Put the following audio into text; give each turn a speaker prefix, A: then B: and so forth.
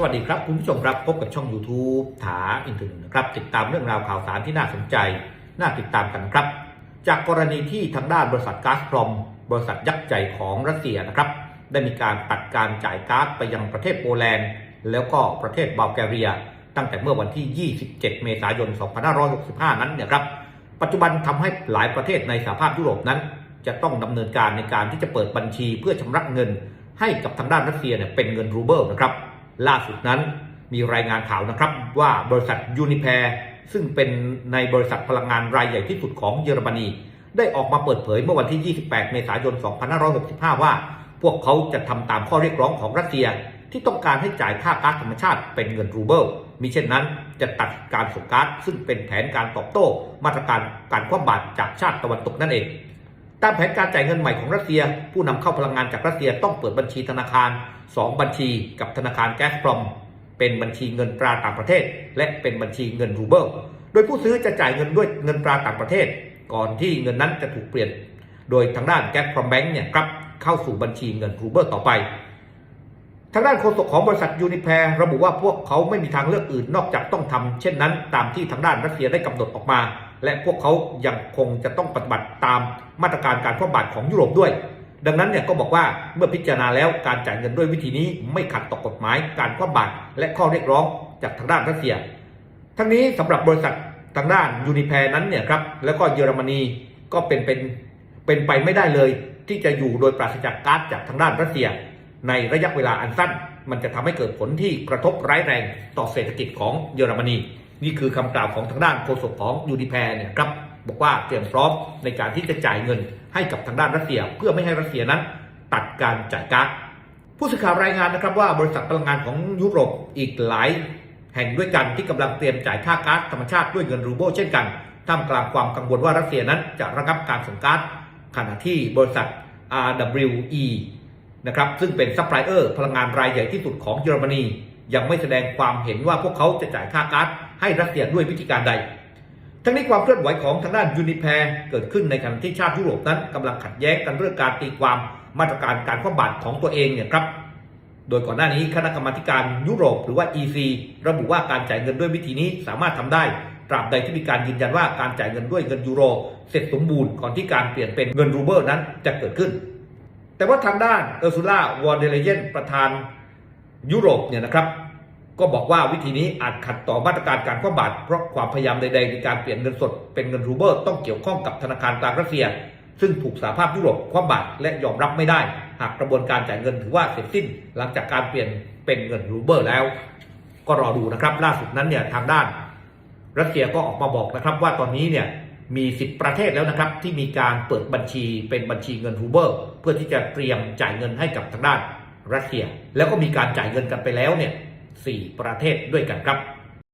A: สวัสดีครับคุณผู้ชมครับพบกับช่อง YouTube ถาอินเทอร์เน็ตนะครับ ติดตามเรื่องราวข่าวสารที่น่าสนใจ น่าติดตามกันครับ จากกรณีที่ทางด้านบริษัทก๊าซพรอม บริษัทยักษ์ใหญ่ของรัสเซียนะครับ ได้มีการตัดการจ่ายก๊าซไปยังประเทศโปแลนด์ แล้วก็ประเทศบัลแกเรีย ตั้งแต่เมื่อวันที่ 27 เมษายน 2565 นั้นเนี่ยครับ ปัจจุบันทำให้หลายประเทศในสหภาพยุโรปนั้น จะต้องดำเนินการในการที่จะเปิดบัญชีเพื่อชำระเงิน ให้กับทางด้านรัสเซียเนี่ยเป็นเงินรูเบิลนะครับ ล่าสุดนั้นมีรายงานข่าวนะครับว่าบริษัทยูนิแพรซึ่งเป็นในบริษัทพลังงานรายใหญ่ที่สุดของเยอรมนี ได้ออกมาเปิดเผยเมื่อวันที่ 28 เมษายน 2565 ว่า พวกเขาจะทำตามข้อเรียกร้องของรัสเซียที่ต้องการให้จ่ายค่าก๊าซธรรมชาติเป็นเงินรูเบิลมิเช่นนั้นจะตัดการส่งก๊าซซึ่งเป็นแผนการตอบโต้ มาตรการการคว่ำบาตรจากชาติตะวันตกนั่นเอง ตามแผนการจ่ายเงินใหม่ของรัสเซีย ผู้นำเข้าพลังงานจากรัสเซียต้องเปิดบัญชีธนาคาร 2 บัญชีกับธนาคารแก๊สพรอม เป็นบัญชีเงินตราต่างประเทศ และเป็นบัญชีเงินรูเบิล โดยผู้ซื้อจะจ่ายเงินด้วยเงินตราต่างประเทศ ก่อนที่เงินนั้นจะถูกเปลี่ยน โดยทางด้านแก๊สพรอมแบงค์เนี่ยครับเข้าสู่บัญชีเงินรูเบิลต่อไปางด้านโฆษกของบริษัทยูนิแพรระบุว่าพวกเขาไม่มีทางเลือกอื่นนอกจากต้องทำเช่นนั้น ตามที่ทางด้านรัสเซียได้กำหนดออกมา และพวกเขายังคงจะต้องปฏิบัติตามมาตรการการคว่ำบาตรของยุโรปด้วย ดังนั้นเนี่ยก็บอกว่าเมื่อพิจารณาแล้วการจ่ายเงินด้วยวิธีนี้ไม่ขัดต่อกฎหมายการคว่ำบาตรและข้อเรียกร้องจากทางด้านรัสเซีย ทั้งนี้สำหรับบริษัททางด้านยูนิแพรนั้นเนี่ยครับแล้วก็เยอรมนีก็เป็นเป็นเป็นไปไม่ได้เลยที่จะอยู่โดยปราศจากก๊าซจากทางด้านรัสเซีย ในระยะเวลาอันสั้น มันจะทำให้เกิดผลที่กระทบร้ายแรงต่อเศรษฐกิจของเยอรมนี นี่คือคำกล่าวของทางด้านโฆษกของยูนิแพรเนี่ยครับบอกว่าเตรียมพร้อมในการที่จะจ่ายเงินให้กับทางด้านรัสเซีย เพื่อไม่ให้รัสเซียนั้น ตัดการจ่ายก๊าซผู้สื่อข่าวรายงานนะครับว่าบริษัทพลังงานของยุโรปอีกหลายแห่งด้วยกันที่กำลังเตรียมจ่ายค่าก๊าซธรรมชาติด้วยเงินรูเบิลเช่นกันท่ามกลางความกังวลว่ารัสเซียนั้นจะระงับการส่งก๊าซขณะที่บริษัท RWE นะครับซึ่งเป็นซัพพลายเออร์พลังงานรายใหญ่ที่สุดของเยอรมนี ยังไม่แสดงความเห็นว่าพวกเขาจะจ่ายค่าก๊าซให้รัสเซียด้วยวิธีการใด ทั้งนี้ความเคลื่อนไหวของทางด้านยูนิแพรเกิดขึ้นในขณะที่ชาติยุโรปนั้นกำลังขัดแย้งกันเรื่องการตีความมาตรการการคว่ำบาตรของตัวเองเนี่ยครับโดยก่อนหน้านี้คณะกรรมาการยุโรปหรือว่า EC ระบุว่าการจ่ายเงินด้วยวิธีนี้สามารถทำได้ ตราบใดที่มีการยืนยันว่าการจ่ายเงินด้วยเงินยูโร เสร็จสมบูรณ์ก่อนที่การเปลี่ยนเป็นเงินรูเบิลนั้นจะเกิดขึ้น แต่ว่าทางด้านเออร์ซูล่าวอร์เดเลเยนประธานยุโรปเนี่ยนะครับ ก็บอกว่าวิธีนี้อาจขัดต่อมาตรการการคว่ำบาตรเพราะความพยายามใดๆในการเปลี่ยนเงินสดเป็นเงินรูเบิลต้องเกี่ยวข้องกับธนาคารกลางรัสเซีย ซึ่งถูกสหภาพยุโรปคว่ำบาตรและยอมรับไม่ได้ หากกระบวนการจ่ายเงินถือว่าเสร็จสิ้น หลังจากการเปลี่ยนเป็นเงินรูเบิลแล้ว ก็รอดูนะครับ ล่าสุดนั้นเนี่ยทางด้าน รัสเซียก็ออกมาบอกนะครับว่าตอนนี้เนี่ย มี 10 ประเทศแล้วนะครับที่มีการเปิดบัญชีเป็นบัญชีเงินฮูเบอร์เพื่อที่จะเตรียมจ่ายเงินให้กับทางด้านรัสเซีย แล้วก็มีการจ่ายเงินกันไปแล้วเนี่ย4ประเทศด้วยกันครับ